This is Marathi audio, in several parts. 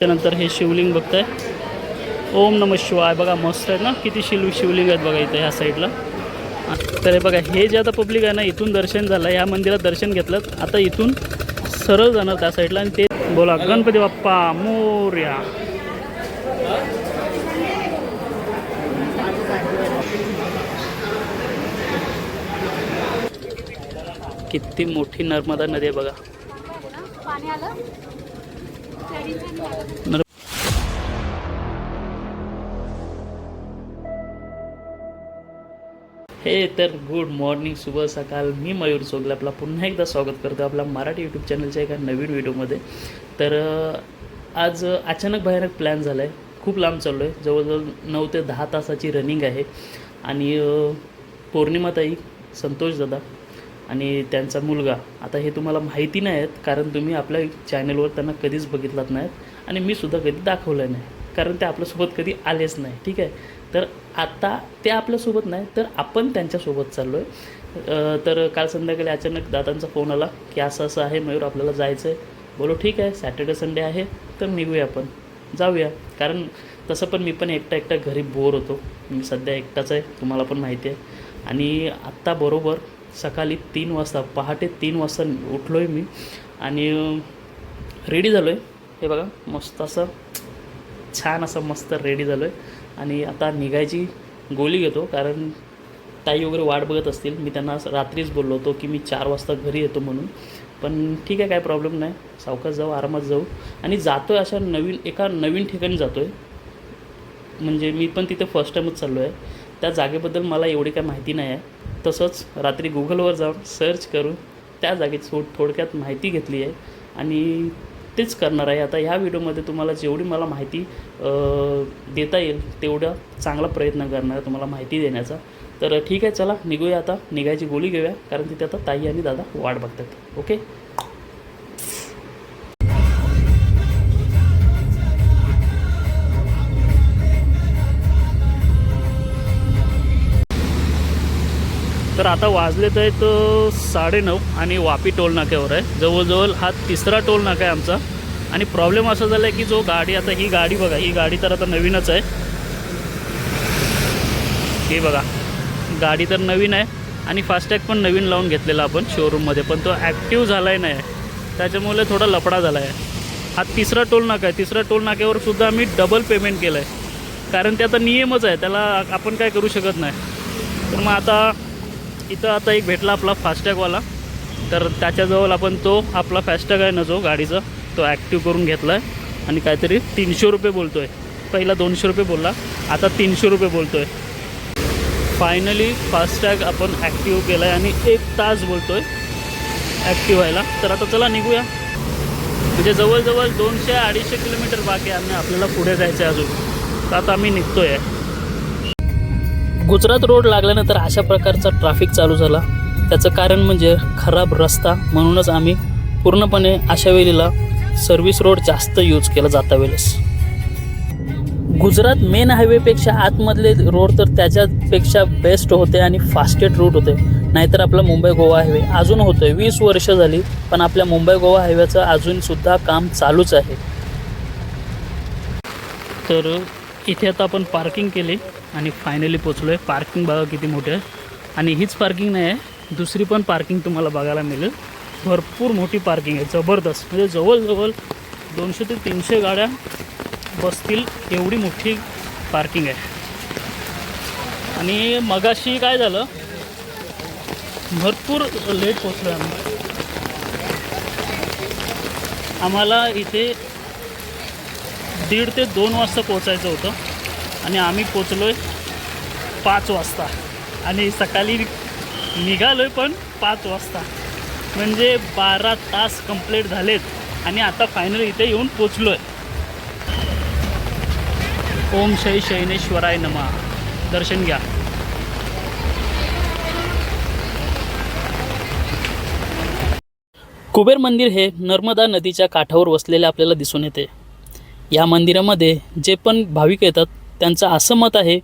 त्यानंतर हे शिवलिंग बघताय. ओम नम शिवाय. बघा मस्त आहेत ना? किती शिव शिवलिंग आहेत बघा इथं ह्या साईडला तर हे बघा हे जे आता पब्लिक आहे ना इथून दर्शन झालं ह्या मंदिरात दर्शन घेतलं. आता इथून सरळ जाणार त्या साईडला आणि ते बोला गणपती बाप्पा मोर्या. किती मोठी नर्मदा नदी आहे बघा. पाणी आलं? हे तर गुड मॉर्निंग शुभ सकाळ मी मयूर चोगले आपला पुन्हा एकदा स्वागत करतो आपल्या मराठी यूट्यूब चॅनलच्या एका नवीन व्हिडिओमध्ये तर आज अचानक भयानक प्लॅन झाला आहे खूप लांब चाललो आहे जवळजवळ नऊ ते दहा तासाची रनिंग आहे. आणि पौर्णिमाताई संतोष दादा आणि त्यांचा मुलगा. आता हे तुम्हाला माहिती नाही आहेत कारण तुम्ही आपल्या चॅनलवर त्यांना कधीच बघितलात नाहीत आणि मी सुद्धा कधी दाखवलं नाही कारण ते आपल्यासोबत कधी आलेच नाही ठीक आहे? तर आता ते आपल्यासोबत नाही तर आपण त्यांच्यासोबत चाललो आहे तर काल संध्याकाळी अचानक दादांचा फोन आला की असं असं आहे मयूर आपल्याला जायचं आहे बोलो ठीक आहे सॅटर्डे संडे आहे तर निघूया आपण. जाऊया. कारण तसं पण मी पण एकटा एकटा घरी बोर होतो. मी सध्या एकटाच आहे तुम्हाला पण माहिती आहे. आणि आत्ता बरोबर सकाळी तीन वाजता पहाटे तीन वाजता उठलो आहे मी आणि रेडी झालो आहे हे बघा मस्त असं छान असं मस्त रेडी झालो आहे आणि आता निघायची गोळी घेतो कारण ताई वगैरे वाट बघत असतील. मी त्यांना रात्रीच बोललो होतो की मी चार वाजता घरी येतो म्हणून. पण ठीक आहे काय प्रॉब्लेम नाही. सावकाश जाऊ आरामात जाऊ. आणि जातो आहे अशा नवीन एका नवीन ठिकाणी जातो आहे म्हणजे मी पण तिथे फर्स्ट टाईमच चाललो आहे त्या जागेबद्दल मला एवढी काय माहिती नाही आहे तसंच रात्री गुगलवर जाऊन सर्च करून त्या जागेची थोड थोडक्यात माहिती घेतली आहे. आणि तेच करणार आहे. आता ह्या व्हिडिओमध्ये तुम्हाला जेवढी मला माहिती देता येईल तेवढा चांगला प्रयत्न करणार आहे तुम्हाला माहिती देण्याचा. तर ठीक आहे चला निघूया आता. निघायची गोळी घेऊया कारण तिथे आता ताई आणि दादा वाट बघतात. ओके? तर आता वाजलेत आहेत साडेनऊ आणि वापी टोल नाक्यावर आहे. जवळजवळ हा तिसरा टोल नाका आहे आमचा. आणि प्रॉब्लेम असा झाला आहे की जो गाडी आता ही गाडी बघा ही गाडी तर आता नवीनच आहे. ही बघा गाडी तर नवीन आहे आणि फास्टॅग पण नवीन लावून घेतलेला आपण शोरूममध्ये पण तो ॲक्टिव्ह झाला नाही. आहे त्याच्यामुळे थोडा लफडा झाला आहे हा तिसरा टोल नाका आहे. तिसरा टोल नाक्यावर सुद्धा आम्ही डबल पेमेंट केलं आहे कारण ते आता नियमच आहे त्याला आपण काय करू शकत नाही. तर मग आता इथं आता एक भेटला आपला फास्टॅगवाला. तर त्याच्याजवळ आपण तो आपला फास्टॅग आहे ना जो गाडीचा तो ॲक्टिव्ह करून घेतला आहे आणि काहीतरी तीनशे रुपये बोलतो आहे पहिला दोनशे रुपये बोलला आता तीनशे रुपये बोलतो आहे फायनली फास्टॅग आपण ॲक्टिव्ह केला आहे आणि एक तास बोलतो आहे ॲक्टिव्ह व्हायला. तर आता चला निघूया. म्हणजे जवळजवळ दोनशे अडीचशे किलोमीटर बाकी आहे आणि आपल्याला पुढे जायचं आहे अजून. तर आता आम्ही निघतो आहे गुजरात रोड लागल्यानंतर अशा प्रकारचा ट्रॅफिक चालू झाला. त्याचं कारण म्हणजे खराब रस्ता म्हणूनच आम्ही पूर्णपणे अशा वेळेला सर्व्हिस रोड जास्त यूज केला जाता वेळेस. गुजरात मेन हायवेपेक्षा आतमधले रोड तर त्याच्यापेक्षा बेस्ट होते आणि फास्टेस्ट रूट होते. नाहीतर आपला मुंबई गोवा हायवे अजून होतो आहे वीस वर्ष झाली पण आपल्या मुंबई गोवा हायवेचं अजूनसुद्धा काम चालूच आहे. तर इथे आता आपण पार्किंग केली. आणि फायनली पोचलो आहे पार्किंग बघा किती मोठी आहे. आणि हीच पार्किंग नाही आहे. दुसरी पण पार्किंग तुम्हाला बघायला मिळेल. भरपूर मोठी पार्किंग आहे. जबरदस्त. म्हणजे जवळजवळ दोनशे ते तीनशे गाड्या बसतील एवढी मोठी पार्किंग आहे. आणि मगाशी काय झालं? भरपूर लेट पोचलो आम्ही. आम्हाला इथे दीड ते दोन वाजता पोचायचं होतं. आणि आम्ही पोचलो आहे पाच वाजता. आणि सकाळी निघालो आहे पण पाच वाजता. म्हणजे बारा तास कंप्लीट झालेत आणि आता फायनल इथे येऊन पोचलो आहे ओम शै शैनेश्वराय नमा. दर्शन घ्या. कुबेर मंदिर हे नर्मदा नदीच्या काठावर वसलेले आपल्याला दिसून येते. या मंदिरामध्ये जे पण भाविक येतात त्यांचं असं मत आहे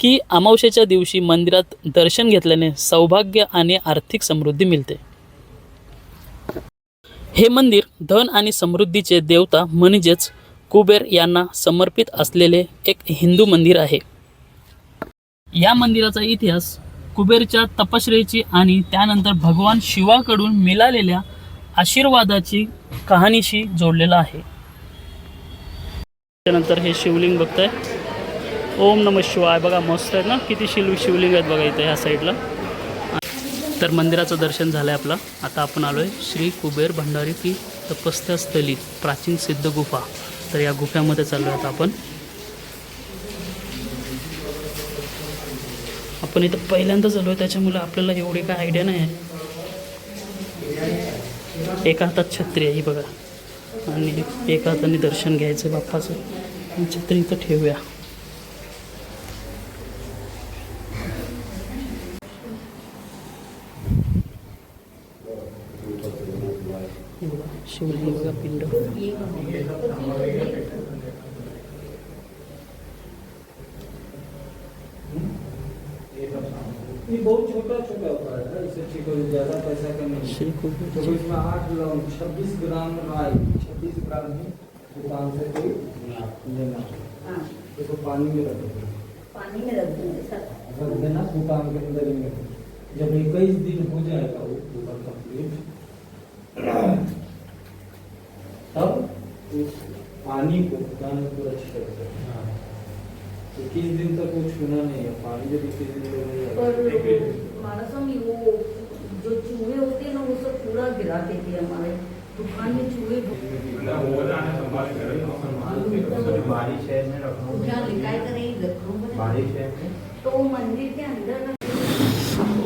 की अमावस्येच्या दिवशी मंदिरात दर्शन घेतल्याने सौभाग्य आणि आर्थिक समृद्धी मिळते. हे मंदिर धन आणि समृद्धीचे देवता म्हणजेच कुबेर यांना समर्पित असलेले एक हिंदू मंदिर आहे. या मंदिराचा इतिहास कुबेरच्या तपश्चर्येची आणि त्यानंतर भगवान शिवाकडून मिळालेल्या आशीर्वादाची कहाणीशी जोडलेला आहे. त्यानंतर हे शिवलिंग बघताय. ओम नम शिवाय. बघा मस्त आहेत ना? किती शिल शिवलिंग आहेत बघा इथं ह्या साईडला. तर मंदिराचं दर्शन झालं आहे आपलं. आता आपण आलो आहे श्री कुबेर भंडारी की तपस्यास्थली प्राचीन सिद्ध गुफा. तर या गुफ्यामध्ये चाललो आहे आता आपण. आपण इथं पहिल्यांदा आलो आहे त्याच्यामुळे आपल्याला एवढी काय आयडिया नाही आहे एका हातात छत्री आहे ही बघा. आणि एका हाताने दर्शन घ्यायचं बाप्पाचं. छत्री इथं ठेवूया. शिवलिंग बघा पिंड। ये बहुत छोटा छोटा होता है ना इससे ठीक ज़्यादा पैसा का नहीं। इसमें आठ छब्बीस ग्राम छब्बीस ग्राम ही दुकान से कोई लेना। हाँ, पानी में रख पानी में रख देंगे देना दुकान के अंदर जब इक्कीस दिन हो जाएगा वो दुकान कंप्लीट तब उस पानी को दुकान में पूरा छिड़क देना इक्कीस दिन तक वो छूना नहीं है? पानी जब इक्कीस दिन हो पर जाएगा मानसों वो जो चूहे होते हैं ना वो सब पूरा गिरा देते हैं हमारे। दुकान में चूहे बारिश है में करें लखनऊ में। बारिश है तो मंदिर के अंदर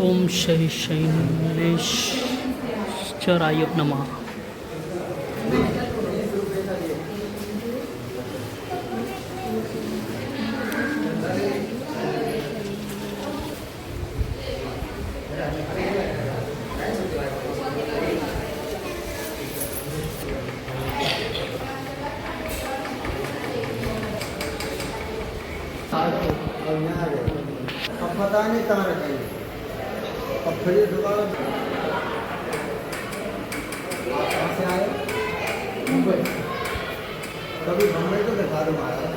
ओम शै शैलेश चराय नमः। पता नहीं कहाँ रखेंगे? अब फिर दोबारा कहाँ से आए? मुंबई। कभी मुंबई तो दिखा दो महाराज।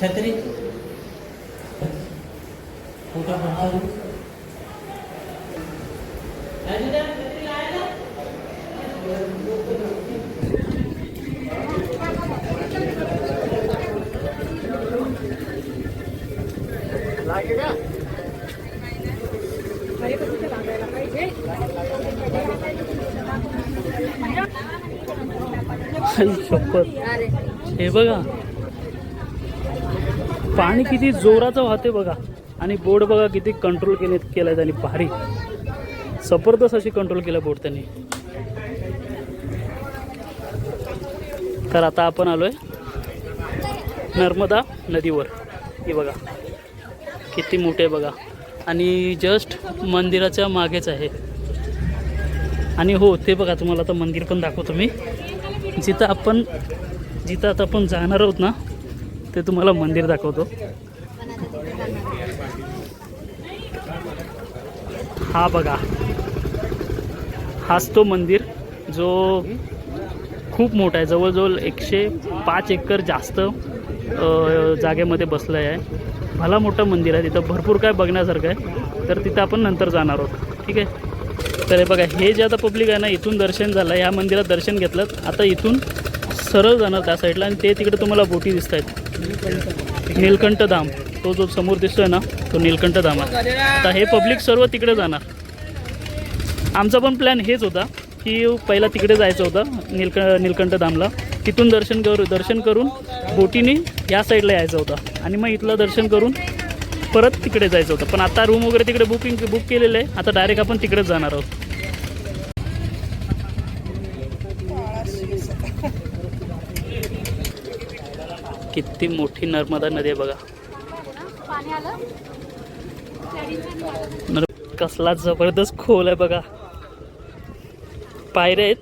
छत्री. शपथ हे बघा. पाणी किती जोराचं वाहते बघा. आणि बोट बघा किती कंट्रोल केले केलं त्यांनी भारी. जबरदस्त अशी कंट्रोल केलं बोट त्यांनी. तर आता आपण आलोय नर्मदा नदीवर. हे बघा. किती मोठे बघा. आणि जस्ट मंदिराच्या मागेच आहे. आणि हो ते बघा तुम्हाला आता मंदिर पण दाखवतो मी. जिथं आपण जिथं आता आपण जाणार आहोत ना ते तुम्हाला मंदिर दाखवतो. हा बघा. हाच तो मंदिर जो खूप मोठा आहे. जवळजवळ एकशे पाच एकर जास्त जागेमध्ये बसलं आहे. भला मोठं मंदिर आहे. तिथं भरपूर काय बघण्यासारखं आहे. तर तिथं आपण नंतर जाणार आहोत. ठीक आहे? तर हे बघा हे जे आता पब्लिक आहे ना इथून दर्शन झालं या मंदिरात दर्शन घेतलं आता इथून सरळ जाणार त्या साईडला आणि ते तिकडे तुम्हाला बोटी दिसत आहेत नीलकंठ धाम. तो जो समोर दिसतोय ना तो नीलकंठ धाम आहे. आता हे पब्लिक सर्व तिकडे जाणार. आमचा पण प्लॅन हेच होता की पहिला तिकडे जायचं होतं नीलक नीलकंठ धामला. तिथून दर्शन करू दर्शन करून बोटीने या साईडला यायचं होतं. आणि मग इथलं दर्शन करून परत तिकडे जायचं होतं. पण आता रूम वगैरे तिकडे बुकिंग बुक केलेलं आहे. आता डायरेक्ट आपण तिकडेच जाणार आहोत. किती मोठी नर्मदा नदी आहे बघा. कसला जबरदस्त खोल आहे बघा. पायऱ्या आहेत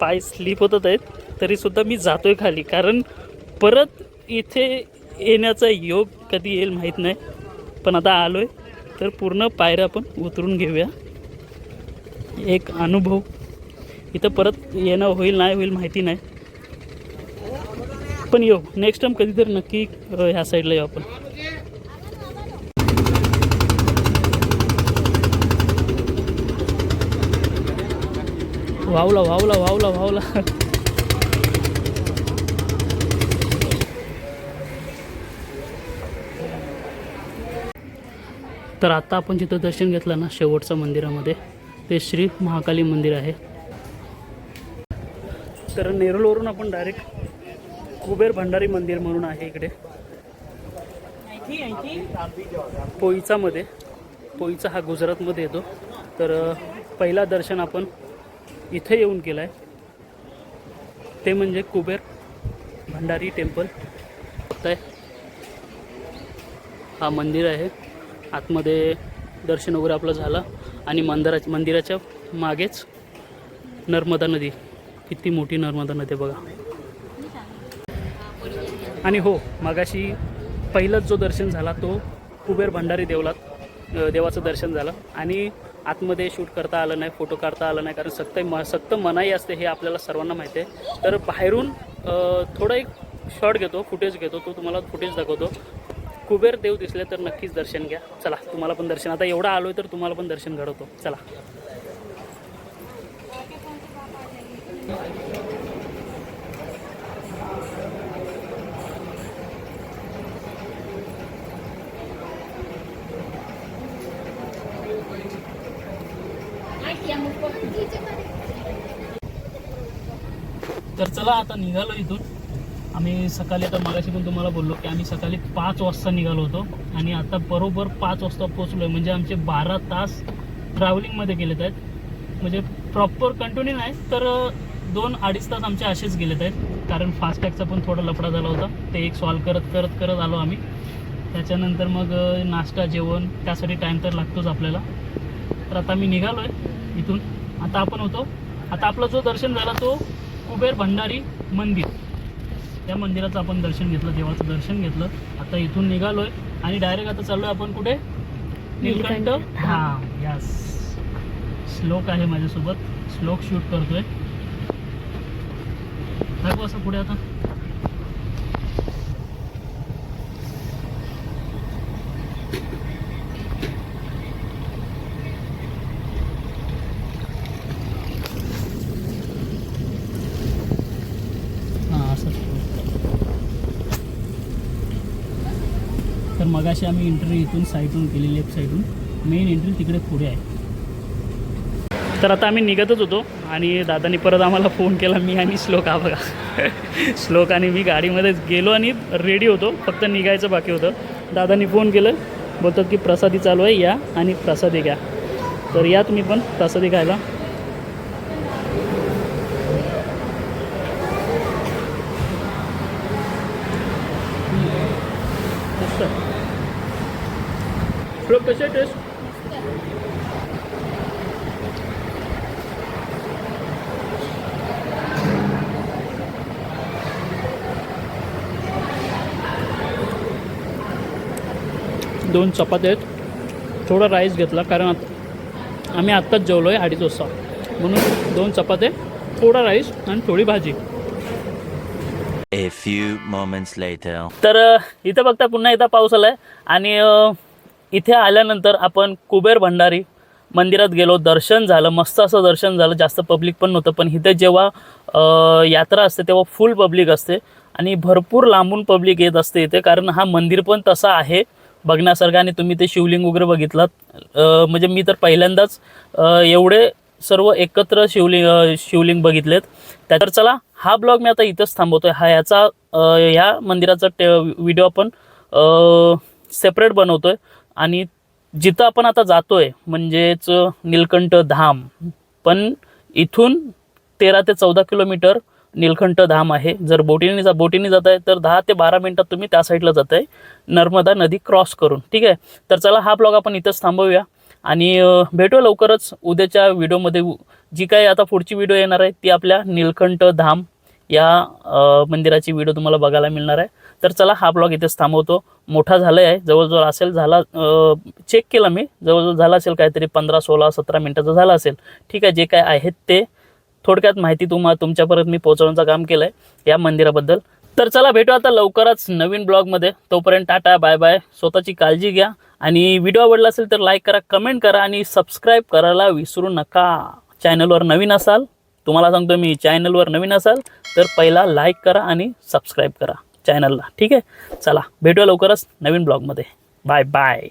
पाय स्लिप होतात आहेत तरीसुद्धा मी जातोय खाली. कारण परत इथे येण्याचा योग कधी येईल माहीत नाही. पण आता आलो आहे तर पूर्ण पायऱ्या आपण उतरून घेऊया. एक अनुभव. इथं परत येणं होईल नाही होईल माहिती नाही. पण येऊ. नेक्स्ट टाइम कधीतरी नक्की ह्या साईडला येऊ आपण. वावला वावला वावला वावला. तर आता आपण जिथं दर्शन घेतलं ना शेवटचं मंदिरामध्ये ते श्री महाकाली मंदिर आहे. तर नेरुलवरून आपण डायरेक्ट कुबेर भंडारी मंदिर म्हणून आहे इकडे. पोईचामध्ये पोईचा हा गुजरातमध्ये येतो. तर पहिला दर्शन आपण इथे येऊन केलं आहे ते म्हणजे कुबेर भंडारी टेम्पल. आहे हा मंदिर आहे. आतमध्ये दर्शन वगैरे आपलं झालं. आणि मंदिरा मंदिराच्या मागेच नर्मदा नदी. किती मोठी नर्मदा नदी आहे बघा. आणि हो मगाशी पहिलाच जो दर्शन झाला तो कुबेर भंडारी देवलात देवाचं दर्शन झालं. आणि आतमध्ये शूट करता आलं नाही फोटो काढता आलं नाही कारण सक्त म सक्त मनाई असते हे आपल्याला सर्वांना माहिती आहे. तर बाहेरून थोडं एक शॉट घेतो फुटेज घेतो तो तुम्हाला फुटेज दाखवतो. कुबेर देव दिसले तर नक्कीच दर्शन घ्या. चला तुम्हाला पण दर्शन. आता एवढा आलो आहे तर तुम्हाला पण दर्शन घडवतो. चला. तर चला आता निघालो इथून. आम्ही सकाळी आता मागाशी पण तुम्हाला बोललो की आम्ही सकाळी पाच वाजता निघालो होतो आणि आता बरोबर पाच वाजता पोचलो आहे म्हणजे आमचे बारा तास ट्रॅव्हलिंगमध्ये गेलेत आहेत. म्हणजे प्रॉपर कंटिन्यू नाही तर दोन अडीच तास आमचे असेच गेलेत आहेत. कारण फास्टॅगचा पण थोडा लफडा झाला होता. ते एक सॉल्व करत करत करत आलो आम्ही. त्याच्यानंतर मग नाश्ता जेवण त्यासाठी टाईम तर लागतोच आपल्याला. तर आता मी निघालो आहे इथून. आता आपण होतो. आता आपला जो दर्शन झाला तो कुबेर भंडारी मंदिर. त्या मंदिराचं आपण दर्शन घेतलं देवाचं दर्शन घेतलं. आता इथून निघालो आहे आणि डायरेक्ट आता चाललो आहे आपण कुठे? नीलकंठ. हां. यस श्लोक आहे माझ्यासोबत. श्लोक शूट करतोय. असं पुढे आता हां असं तर मगाशी आम्ही एंट्री इथून साईडून केली लेफ्ट साईडून मेन एंट्री तिकडे पुढे आहे. तर आता आम्ही निघतच होतो आणि दादानी परत आम्हाला फोन केला मी आणि श्लोक. हा बघा. श्लोक आणि मी गाडीमध्येच गेलो आणि रेडी होतो. फक्त निघायचं बाकी होतं. दादानी फोन केलं. बोलतात की प्रसादी चालू आहे या आणि प्रसादी घ्या. तर या तुम्ही पण प्रसादी खायला मस्त श्लोक कसे टेस्ट दोन चपात्या आहेत. थोडा राईस घेतला कारण आत- आम्ही आत्ताच जेवलो आहे अडीच वाजता. म्हणून दोन चपात्या थोडा राईस आणि थोडी भाजी. A few moments later. तर इथं बघता पुन्हा एकदा पाऊस आला आहे आणि इथे आल्यानंतर आपण कुबेर भंडारी मंदिरात गेलो. दर्शन झालं मस्त असं दर्शन झालं. जास्त पब्लिक पण नव्हतं पण इथे जेव्हा यात्रा असते तेव्हा फुल पब्लिक असते. आणि भरपूर लांबून पब्लिक येत असते इथे कारण हा मंदिर पण तसा आहे बघण्यासारखं. आणि तुम्ही ते शिवलिंग वगैरे बघितलात. म्हणजे मी तर पहिल्यांदाच एवढे सर्व एकत्र शिवलिंग शिवलिंग बघितलेत. त्यातर चला हा ब्लॉग मी आता इथंच थांबवतोय. हा याचा ह्या मंदिराचा टे व्हिडिओ आपण सेपरेट बनवतो आहे आणि जिथं आपण आता जातोय म्हणजेच निलकंठ धाम पण इथून तेरा ते चौदा किलोमीटर नीलकंठ धाम आहे. जर बोटीने जा बोटीने जात आहे तर दहा ते बारा मिनटात तुम्ही त्या साईडला जात आहे नर्मदा नदी क्रॉस करून. ठीक आहे? तर चला हा ब्लॉग आपण इथंच थांबवूया. आणि भेटू लवकरच उद्याच्या व्हिडिओमध्ये. जी काही आता पुढची व्हिडिओ येणार आहे ती आपल्या निलकंठ धाम या मंदिराची व्हिडिओ तुम्हाला बघायला मिळणार आहे. तर चला हा ब्लॉग इथेच थांबवतो. मोठा झाला आहे जवळजवळ असेल झाला चेक केला मी. जवळजवळ झाला असेल काहीतरी पंधरा सोळा सतरा मिनटाचा झाला असेल. ठीक आहे जे काय आहेत ते थोडक्यात माहिती तुम्हा तुमच्यापर्यंत मी पोहोचवण्याचं काम केलं आहे या मंदिराबद्दल. तर चला भेटू आता लवकरच नवीन ब्लॉगमध्ये. तोपर्यंत टाटा बाय बाय. स्वतःची काळजी घ्या. आणि व्हिडिओ आवडला असेल तर लाईक करा कमेंट करा आणि सबस्क्राईब करायला विसरू नका. चॅनलवर नवीन असाल तुम्हाला सांगतो मी चॅनलवर नवीन असाल तर पहिला लाईक करा आणि सबस्क्राईब करा. चॅनलला ठीक आहे? चला भेटूया लवकरच नवीन ब्लॉगमध्ये बाय बाय